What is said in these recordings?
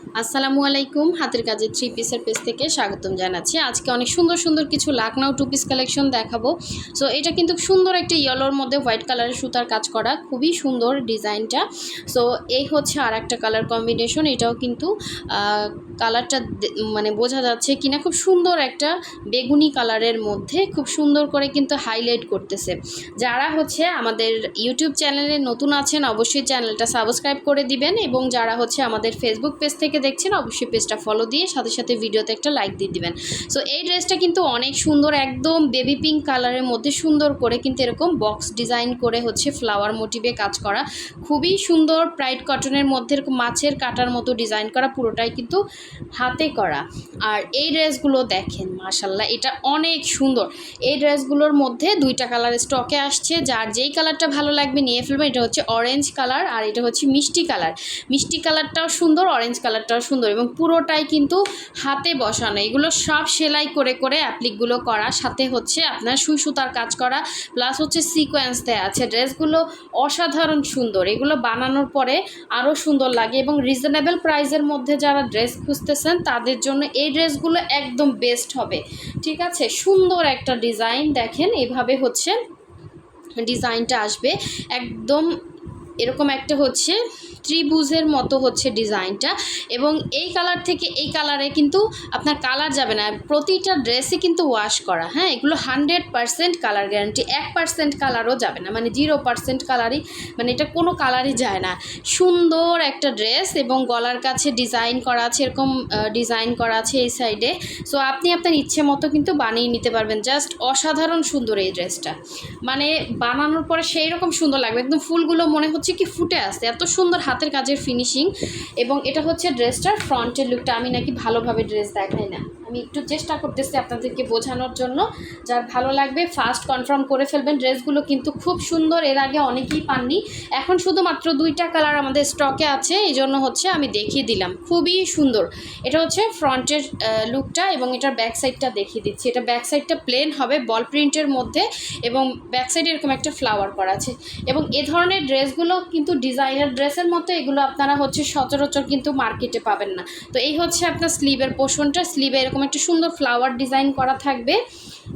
আসসালামু আলাইকুম, হাতের কাজে থ্রি পিসের পেজ থেকে স্বাগতম জানাচ্ছি। আজকে অনেক সুন্দর সুন্দর কিছু লাকনাও টু পিস কালেকশন দেখাবো। সো এটা কিন্তু সুন্দর একটা ইয়েলোর মধ্যে হোয়াইট কালারের সুতার কাজ করা, খুবই সুন্দর ডিজাইনটা। সো এই হচ্ছে আর একটা কালার কম্বিনেশন এটাও কিন্তু কালারটা মানে বোঝা যাচ্ছে কিনা, খুব সুন্দর একটা বেগুনি কালারের মধ্যে, খুব সুন্দর করে কিন্তু হাইলাইট করতেছে। যারা হচ্ছে আমাদের ইউটিউব চ্যানেলে নতুন আছেন, অবশ্যই চ্যানেলটা সাবস্ক্রাইব করে দিবেন এবং যারা হচ্ছে আমাদের ফেসবুক পেজ থেকে দেখছেন, অবশ্যই পেজটা ফলো দিয়ে সাথে সাথে ভিডিওতে একটা লাইক দিয়ে দিবেন। সো এই ড্রেসটা কিন্তু অনেক সুন্দর, একদম বেবি পিঙ্ক কালারের মধ্যে সুন্দর করে কিন্তু এরকম বক্স ডিজাইন করে হচ্ছে ফ্লাওয়ার মোটিভে কাজ করা। খুবই সুন্দর প্রাইড কটনের মধ্যে এরকম মাছের কাটার মতো ডিজাইন করা, পুরোটাই কিন্তু হাতে করা। আর এই ড্রেসগুলো দেখেন মাশাল্লাহ এটা অনেক সুন্দর। এই ড্রেসগুলোর মধ্যে দুইটা কালার স্টকে আসছে, যার যেই কালারটা ভালো লাগবে নিয়ে ফেলবেন, এটা হচ্ছে অরেঞ্জ কালার আর এটা হচ্ছে মিষ্টি কালার মিষ্টি কালারটাও সুন্দর অরেঞ্জ কালারটাও সুন্দর এবং পুরোটাই কিন্তু হাতে বসানো। এগুলো সব সেলাই করে করে অ্যাপ্লিকগুলো করা। সাথে হচ্ছে আপনার সুই সুতার কাজ করা প্লাস হচ্ছে সিকোয়েন্স দেওয়া আছে। ড্রেসগুলো অসাধারণ সুন্দর। এগুলো বানানোর পরে আরও সুন্দর লাগে এবং রিজনেবল প্রাইসের মধ্যে যারা ড্রেস খুঁজতেছেন, তাদের জন্য এই ড্রেসগুলো একদম বেস্ট হবে। ঠিক আছে? সুন্দর একটা ডিজাইন দেখেন। এভাবে হচ্ছে ডিজাইনটা আসবে। একদম এরকম একটা হচ্ছে ত্রিভুজের মতো হচ্ছে ডিজাইনটা এবং এই কালার থেকে এই কালারে কিন্তু আপনার কালার যাবে না। প্রতিটা ড্রেসে কিন্তু ওয়াশ করা হ্যাঁ? এগুলো হান্ড্রেড পারসেন্ট কালার গ্যারান্টি, এক পার্সেন্ট কালারও যাবে না। মানে জিরো পার্সেন্ট কালারই মানে এটা কোনো কালারই যায় না। সুন্দর একটা ড্রেস এবং গলার কাছে ডিজাইন করা আছে, এরকম ডিজাইন করা আছে এই সাইডে। সো আপনি আপনার ইচ্ছে মতো কিন্তু বানিয়ে নিতে পারবেন। জাস্ট অসাধারণ সুন্দর এই ড্রেসটা। মানে বানানোর পরে সেই রকম সুন্দর লাগবে। একদম ফুলগুলো মনে হচ্ছে কি ফুটে আসছে। এত সুন্দর হাতের কাজের ফিনিশিং এবং এটা হচ্ছে ড্রেসটার ফ্রন্টের লুকটা আমি নাকি ভালোভাবে ড্রেস দেখাই না। আমি একটু চেষ্টা করতেছি আপনাদেরকে বোঝানোর জন্য। যার ভালো লাগবে ফার্স্ট কনফার্ম করে ফেলবেন। ড্রেসগুলো কিন্তু খুব সুন্দর। এর আগে অনেকেই পাননি। এখন শুধুমাত্র দুইটা কালার আমাদের স্টকে আছে। এই জন্য হচ্ছে আমি দেখিয়ে দিলাম। খুবই সুন্দর। এটা হচ্ছে ফ্রন্টের লুকটা এবং এটার ব্যাক সাইডটা দেখিয়ে দিচ্ছি। এটা ব্যাক সাইডটা প্লেন হবে বল প্রিন্টের মধ্যে এবং ব্যাক সাইডে এরকম একটা ফ্লাওয়ার করা আছে। এবং এ ধরনের ড্রেসগুলো কিন্তু ডিজাইনার ড্রেসের মতো এগুলো আপনারা হচ্ছে সচরাচর কিন্তু মার্কেটে পাবেন না। তো এই হচ্ছে আপনার স্লিভের পোষণটা। স্লিভে এরকম একটা সুন্দর ফ্লাওয়ার ডিজাইন করা থাকবে।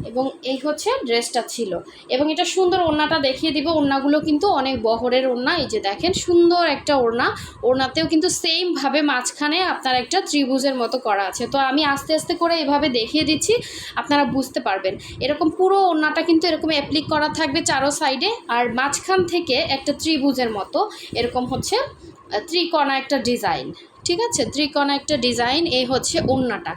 এবং এই হচ্ছে ড্রেসটা ছিল। এবং এটা সুন্দর ওড়নাটা দেখিয়ে দিব। ওড়নাগুলো কিন্তু অনেক বহরের ওড়না। এই যে দেখেন, সুন্দর একটা ওড়না। ওড়নাতেও কিন্তু সেমভাবে মাঝখানে আপনার একটা ত্রিভুজের মতো করা আছে। তো আমি আস্তে আস্তে করে এভাবে দেখিয়ে দিচ্ছি, আপনারা বুঝতে পারবেন। এরকম পুরো ওড়নাটা কিন্তু এরকম অ্যাপ্লিক করা থাকবে চারো সাইডে আর মাঝখান থেকে একটা ত্রিভুজের মতো এরকম হচ্ছে ত্রিকোণা একটা ডিজাইন ঠিক আছে? ত্রিকোণা একটা ডিজাইন এই হচ্ছে ওড়নাটা।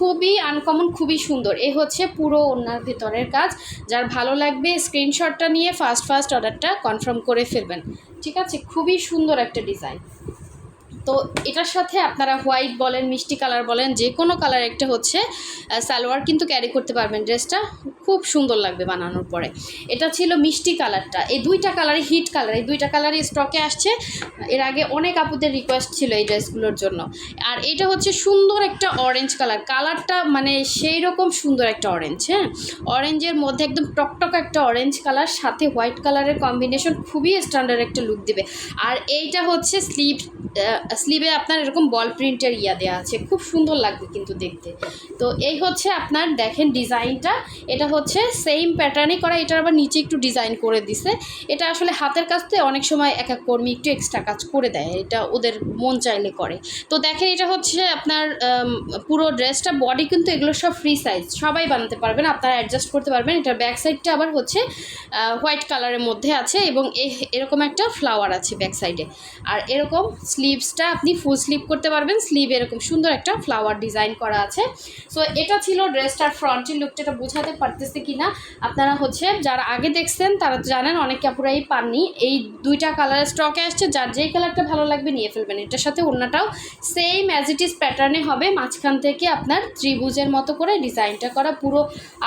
খুবই আনকমন খুবই সুন্দর। এ হচ্ছে পুরো ওনার ভেতরের কাজ। যার ভালো লাগবে স্ক্রিনশটটা নিয়ে ফার্স্ট ফার্স্ট অর্ডারটা কনফার্ম করে ফেলবেন। ঠিক আছে? খুবই সুন্দর একটা ডিজাইন তো এটার সাথে আপনারা হোয়াইট বলেন, মিষ্টি কালার বলেন, যে কোনো কালার একটা হচ্ছে সালোয়ার কিন্তু ক্যারি করতে পারবেন ড্রেসটা খুব সুন্দর লাগবে বানানোর পরে। এটা ছিল মিষ্টি কালারটা এই দুইটা কালারই হিট কালার এই দুইটা কালারই স্টকে আসছে। এর আগে অনেক আপুদের রিকোয়েস্ট ছিল এই ড্রেসগুলোর জন্য। আর এটা হচ্ছে সুন্দর একটা অরেঞ্জ কালার কালারটা মানে সেই রকম সুন্দর একটা অরেঞ্জ হ্যাঁ? অরেঞ্জের মধ্যে একদম টকটক একটা অরেঞ্জ কালার সাথে হোয়াইট কালারের কম্বিনেশন খুবই স্ট্যান্ডার্ড একটা লুক দিবে। আর এইটা হচ্ছে স্লিভ স্লিভে আপনার এরকম বল প্রিন্টের ইয়া দেওয়া আছে। খুব সুন্দর লাগবে কিন্তু দেখতে। তো এই হচ্ছে আপনার, দেখেন ডিজাইনটা। এটা হচ্ছে সেম প্যাটার্নই করা এটার আবার নিচে একটু ডিজাইন করে দিছে। এটা আসলে হাতের কাজতে অনেক সময় এক এক কর্মী একটু এক্সট্রা কাজ করে দেয়। এটা ওদের মন চাইলে করে। তো দেখেন, এটা হচ্ছে আপনার পুরো ড্রেসটা বডি কিন্তু এগুলো সব ফ্রি সাইজ সবাই বানাতে পারবেন, আপনারা অ্যাডজাস্ট করতে পারবেন। এটার ব্যাক সাইডটা আবার হচ্ছে হোয়াইট কালারের মধ্যে আছে এবং এরকম একটা ফ্লাওয়ার আছে ব্যাক সাইডে আর এরকম স্লিভসটা আপনি ফুল স্লিভ করতে পারবেন। স্লিভ এরকম সুন্দর একটা ফ্লাওয়ার ডিজাইন করা আছে। সো এটা ছিল ড্রেসটার ফ্রন্টের লুকটা এটা বোঝাতে পারতেছে কি না আপনারা হচ্ছে যারা আগে দেখছেন, তারা জানেন, অনেক কাপড়াই পাননি। এই দুইটা কালারের স্টকে আসছে, যার যেই কালারটা ভালো লাগবে নিয়ে ফেলবেন। এটার সাথে অন্যটাও সেম অ্যাজ ইট ইজ প্যাটার্নে হবে। মাঝখান থেকে আপনার ত্রিভুজের মতো করে ডিজাইনটা করা পুরো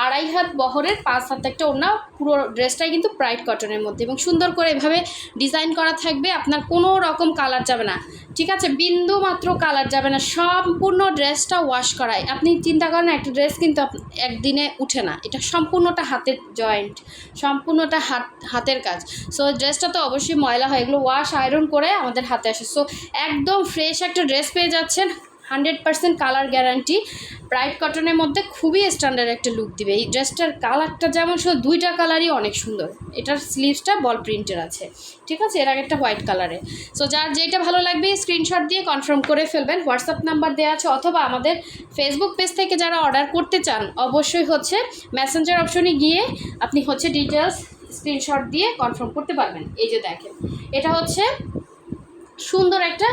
আড়াই হাত বহরের, পাঁচ হাত একটা ওড়না, পুরো ড্রেসটাই কিন্তু ব্রাইট কটনের মধ্যে। এবং সুন্দর করে এভাবে ডিজাইন করা থাকবে, আপনার কোনো রকম কালার যাবে না। ঠিক আছে, বিন্দু মাত্র কালার যাবে না, সম্পূর্ণ ড্রেসটা ওয়াশ করায় আপনি চিন্তা করেন একটা ড্রেস কিন্তু একদিনে উঠে না, এটা সম্পূর্ণটা হাতের জয়েন্ট সম্পূর্ণটা হাত, হাতের কাজ। সো ড্রেসটা তো অবশ্যই ময়লা হয়, এগুলো ওয়াশ আয়রন করে আমাদের হাতে আসে। সো একদম ফ্রেশ একটা ড্রেস পেয়ে যাচ্ছেন hundred percent colour guarantee. Bright কটনের মধ্যে খুবই স্ট্যান্ডার্ড একটা লুক দিবে। এই ড্রেসটার কালারটা যেমন শুধু দুইটা কালারই অনেক সুন্দর। এটার স্লিভসটা বল প্রিন্টের আছে। ঠিক আছে? এর আগে একটা হোয়াইট কালারে সো যার যেটা ভালো লাগবে স্ক্রিনশট দিয়ে কনফার্ম করে ফেলবেন। হোয়াটসঅ্যাপ নাম্বার দেওয়া আছে অথবা আমাদের ফেসবুক পেজ থেকে যারা অর্ডার করতে চান, অবশ্যই হচ্ছে মেসেঞ্জার অপশনে গিয়ে আপনি হচ্ছে ডিটেলস স্ক্রিনশট দিয়ে কনফার্ম করতে পারবেন। এই যে দেখেন, এটা হচ্ছে সুন্দর একটা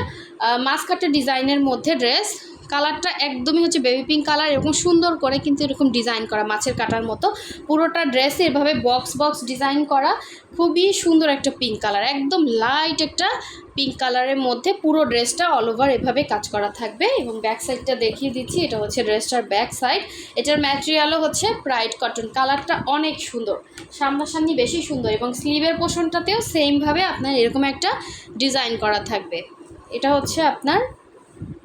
মাস্কাটের ডিজাইনের মধ্যে ড্রেস কালারটা একদমই হচ্ছে বেবি পিঙ্ক কালার এরকম সুন্দর করে কিন্তু এরকম ডিজাইন করা, মাছের কাটার মতো। পুরোটা ড্রেসে এভাবে বক্স বক্স ডিজাইন করা, খুবই সুন্দর একটা পিঙ্ক কালার একদম লাইট একটা পিঙ্ক কালারের মধ্যে পুরো ড্রেসটা অল ওভার এভাবে কাজ করা থাকবে। এবং ব্যাক সাইডটা দেখিয়ে দিচ্ছি, এটা হচ্ছে ড্রেসটার ব্যাক সাইড এটার ম্যাটেরিয়ালও হচ্ছে ব্রাইট কটন কালারটা অনেক সুন্দর, সামনাসামনি বেশি সুন্দর এবং স্লিভের পোষণটাতেও সেমভাবে আপনার এরকম একটা ডিজাইন করা থাকবে। এটা হচ্ছে আপনার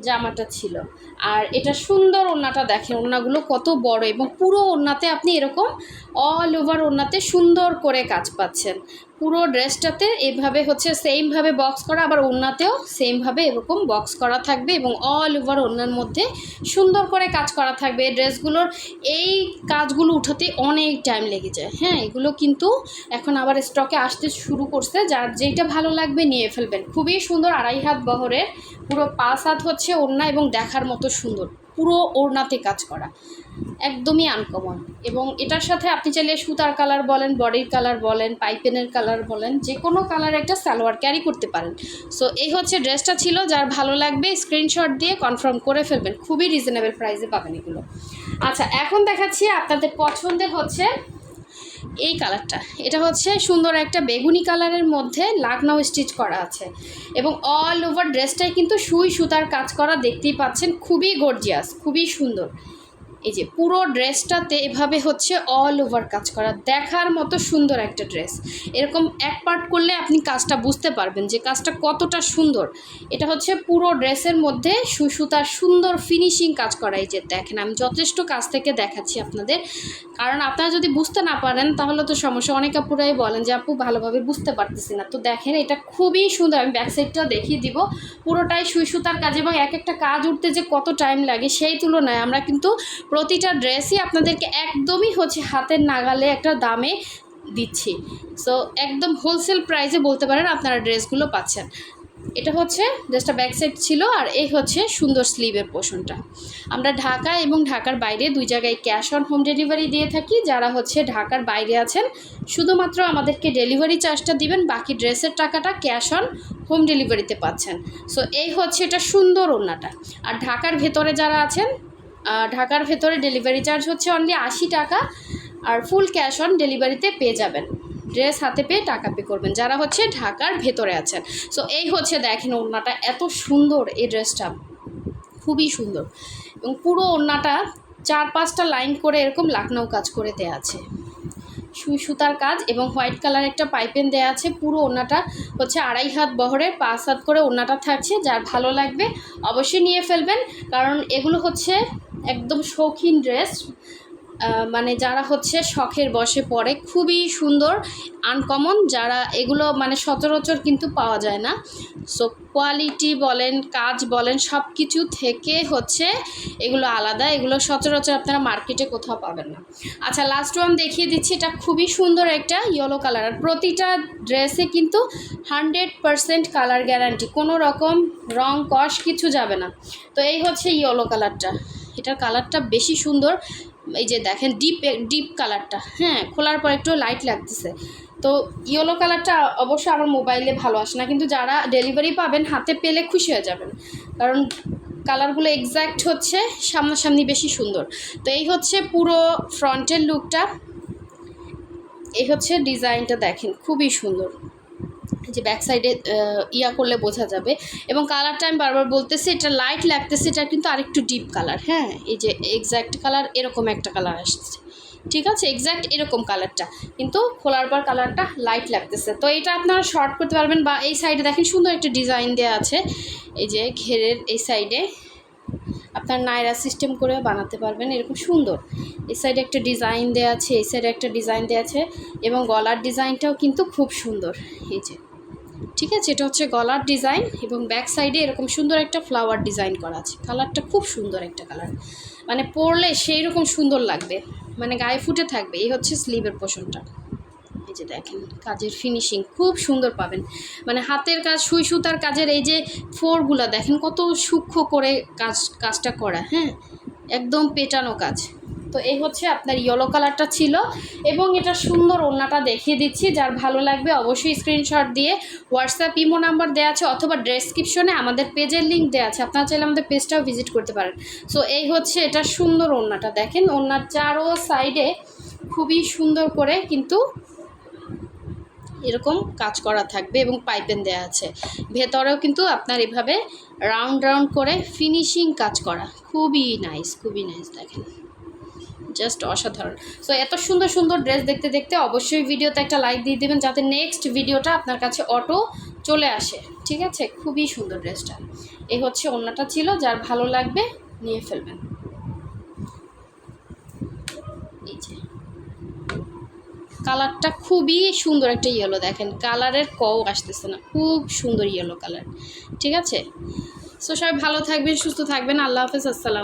জামাটা ছিল। আর এটা সুন্দর ওড়নাটা দেখেন, ওড়নাগুলো কত বড় এবং পুরো ওড়নাতে আপনি এরকম অল ওভার ওড়নাতে সুন্দর করে কাজ পাচ্ছেন। পুরো ড্রেসটাতে এভাবে হচ্ছে সেমভাবে বক্স করা, আবার ওড়নাতেও সেমভাবে এরকম বক্স করা থাকবে এবং অল ওভার ওড়নার মধ্যে সুন্দর করে কাজ করা থাকবে। ড্রেসগুলোর এই কাজগুলো উঠাতে অনেক টাইম লেগে যায়। হ্যাঁ এগুলো কিন্তু এখন আবার স্টকে আসতে শুরু করছে। যার যেইটা ভালো লাগবে নিয়ে ফেলবেন। খুবই সুন্দর আড়াই হাত বহরের পুরো পাঁচ হাত হচ্ছে ওড়না এবং দেখার মতো সুন্দর। পুরো ওড়নাতে কাজ করা। একদমই আনকমন এবং এটার সাথে আপনি চাইলে সুতার কালার বলেন, বডির কালার বলেন পাইপেনের কালার বলেন, যে কোনো কালার একটা সালোয়ার ক্যারি করতে পারেন। সো এই হচ্ছে ড্রেসটা ছিল, যার ভালো লাগবে স্ক্রিনশট দিয়ে কনফার্ম করে ফেলবেন। খুবই রিজনেবল প্রাইসে পাবেন এগুলো। আচ্ছা এখন দেখাচ্ছি আপনাদের পছন্দের হচ্ছে এই কালারটা। এটা হচ্ছে সুন্দর একটা বেগুনি কালারের মধ্যে লাকনাও স্টিচ করা আছে। এবং অল ওভার ড্রেসটাই কিন্তু সুই সুতার কাজ করা দেখতেই পাচ্ছেন। খুবই গর্জিয়াস খুবই সুন্দর। এই যে পুরো ড্রেসটাতে এভাবে হচ্ছে অল ওভার কাজ করা, দেখার মতো সুন্দর একটা ড্রেস। এরকম এক পার্ট করলে আপনি কাজটা বুঝতে পারবেন যে কাজটা কতটা সুন্দর। এটা হচ্ছে পুরো ড্রেসের মধ্যে সুসুতার সুন্দর ফিনিশিং কাজ করা। এই যে দেখেন, আমি যথেষ্ট কাজ থেকে দেখাচ্ছি আপনাদের। কারণ আপনারা যদি বুঝতে না পারেন, তাহলে তো সমস্যা। অনেক আপুরাই বলেন যে, আপু, ভালোভাবে বুঝতে পারতেছি না। তো দেখেন, এটা খুবই সুন্দর। আমি ব্যাক সাইডটাও দেখিয়ে দিব। পুরোটাই সুই সুতার কাজ এবং এক একটা কাজ উঠতে যে কত টাইম লাগে, সেই তুলনায় আমরা কিন্তু প্রতিটা ড্রেসই আপনাদেরকে একদমই হচ্ছে হাতের নাগালে একটা দামে দিচ্ছি। সো একদম হোলসেল প্রাইসে বলতে পারেন আপনারা ড্রেসগুলো পাচ্ছেন। এটা হচ্ছে ড্রেসটা ব্যাক সাইড ছিল আর এই হচ্ছে সুন্দর স্লিভের পোষণটা। আমরা ঢাকা এবং ঢাকার বাইরে দুই জায়গায় ক্যাশ অন হোম ডেলিভারি দিয়ে থাকি। যারা হচ্ছে ঢাকার বাইরে আছেন, শুধুমাত্র আমাদেরকে ডেলিভারি চার্জটা দিবেন, বাকি ড্রেসের টাকাটা ক্যাশ অন হোম ডেলিভারিতে পাচ্ছেন। সো এই হচ্ছে এটা সুন্দর ওড়নাটা। আর ঢাকার ভেতরে যারা আছেন ঢাকার ভেতরে ডেলিভারি চার্জ হচ্ছে অনলি আশি টাকা আর ফুল ক্যাশ অন ডেলিভারিতে পেয়ে যাবেন। ড্রেস হাতে পেয়ে টাকা পে করবেন। যারা হচ্ছে ঢাকার ভেতরে আছেন। সো এই হচ্ছে দেখেন ওড়নাটা এত সুন্দর এই ড্রেসটা খুবই সুন্দর। এবং পুরো ওড়নাটা চার পাঁচটা লাইন করে এরকম লাকনাও কাজ করে দেওয়া আছে। সুই সুতার কাজ এবং হোয়াইট কালার একটা পাইপেন দেওয়া আছে। পুরো ওড়নাটা হচ্ছে আড়াই হাত বহরের, পাঁচ হাত করে ওড়নাটা থাকছে। যার ভালো লাগবে অবশ্যই নিয়ে ফেলবেন। কারণ এগুলো হচ্ছে একদম শৌখিন ড্রেস মানে যারা হচ্ছে শখের বসে পড়ে খুবই সুন্দর আনকমন যারা এগুলো মানে সচরাচর কিন্তু পাওয়া যায় না। সো কোয়ালিটি বলেন, কাজ বলেন সব কিছু থেকে হচ্ছে এগুলো আলাদা, এগুলো সচরাচর আপনারা মার্কেটে কোথাও পাবেন না। আচ্ছা লাস্ট ওয়ান দেখিয়ে দিচ্ছি, এটা খুবই সুন্দর একটা ইয়েলো কালার আর প্রতিটা ড্রেসে কিন্তু হান্ড্রেড পারসেন্ট কালার গ্যারান্টি কোনো রকম রং কষ কিছু যাবে না। তো এই হচ্ছে ইয়েলো কালারটা এটার কালারটা বেশি সুন্দর। এই যে দেখেন ডিপ ডিপ কালারটা। হ্যাঁ খোলার পর একটু লাইট লাগতেছে। তো ইয়েলো কালারটা অবশ্য আমার মোবাইলে ভালো আসে না, কিন্তু যারা ডেলিভারি পাবেন, হাতে পেলে খুশি হয়ে যাবেন। কারণ কালারগুলো এক্স্যাক্ট হচ্ছে সামনাসামনি বেশি সুন্দর। তো এই হচ্ছে পুরো ফ্রন্টের লুকটা এই হচ্ছে ডিজাইনটা দেখেন, খুবই সুন্দর। যে ব্যাক সাইডে ইয়া করলে বোঝা যাবে। এবং কালারটা আমি বারবার বলতেছি, এটা লাইট লাগতেছে, এটা কিন্তু আরেকটু ডিপ কালার হ্যাঁ? এই যে এক্স্যাক্ট কালার এরকম একটা কালার আসছে। ঠিক আছে? এক্স্যাক্ট এরকম কালারটা কিন্তু খোলার পর কালারটা লাইট লাগতেছে। তো এটা আপনারা শর্ট করতে পারবেন বা এই সাইডে দেখেন সুন্দর একটা ডিজাইন দেওয়া আছে। এই যে ঘেরের এই সাইডে আপনার নায়রা সিস্টেম করে বানাতে পারবেন, এরকম সুন্দর। এই সাইডে একটা ডিজাইন দেওয়া আছে, এই সাইডে একটা ডিজাইন দেওয়া আছে, এবং গলার ডিজাইনটাও কিন্তু খুব সুন্দর, এই যে। ঠিক আছে, এটা হচ্ছে গলার ডিজাইন এবং ব্যাক সাইডে এরকম সুন্দর একটা ফ্লাওয়ার ডিজাইন করা আছে। কালারটা খুব সুন্দর একটা কালার মানে পরলে সেই রকম সুন্দর লাগবে। মানে গায়ে ফুটে থাকবে, এই হচ্ছে স্লিভের এই যে দেখেন, কাজের ফিনিশিং খুব সুন্দর পাবেন। মানে হাতের কাজ, সুই সুতার কাজের এই যে ফোরগুলা দেখেন, কত সূক্ষ্ম করে কাজ, কাজটা করা হ্যাঁ? একদম পেটানো কাজ। তো এই হচ্ছে আপনার ইয়েলো কালারটা ছিল এবং এটা সুন্দর ওড়নাটা দেখিয়ে দিচ্ছি। যার ভালো লাগবে অবশ্যই স্ক্রিনশট দিয়ে হোয়াটসঅ্যাপ ইমো নাম্বার দেওয়া আছে অথবা ডেসক্রিপশনে আমাদের পেজের লিঙ্ক দেওয়া আছে। আপনারা চাইলে আমাদের পেজটাও ভিজিট করতে পারেন। সো এই হচ্ছে এটা সুন্দর ওড়নাটা। দেখেন, ওড়নার চারো সাইডে খুবই সুন্দর করে কিন্তু এরকম কাজ করা থাকবে এবং পাইপেন দেওয়া আছে। ভেতরেও কিন্তু আপনার এভাবে রাউন্ড রাউন্ড করে ফিনিশিং কাজ করা। খুবই নাইস খুবই নাইস দেখেন। জাস্ট অসাধারণ। সো এত সুন্দর সুন্দর ড্রেস দেখতে দেখতে অবশ্যই ভিডিওতে একটা লাইক দিয়ে দেবেন যাতে নেক্সট ভিডিওটা আপনার কাছে অটো চলে আসে। ঠিক আছে? খুবই সুন্দর ড্রেসটা এই হচ্ছে অন্যটা ছিল, যার ভালো লাগবে নিয়ে ফেলবেন এই যে কালারটা খুবই সুন্দর একটা ইয়েলো দেখেন। কালারের কও আসতেছে না, খুব সুন্দর ইয়েলো কালার। ঠিক আছে? সো সবাই ভালো থাকবেন, সুস্থ থাকবেন। আল্লাহ হাফেজ, আসসালাম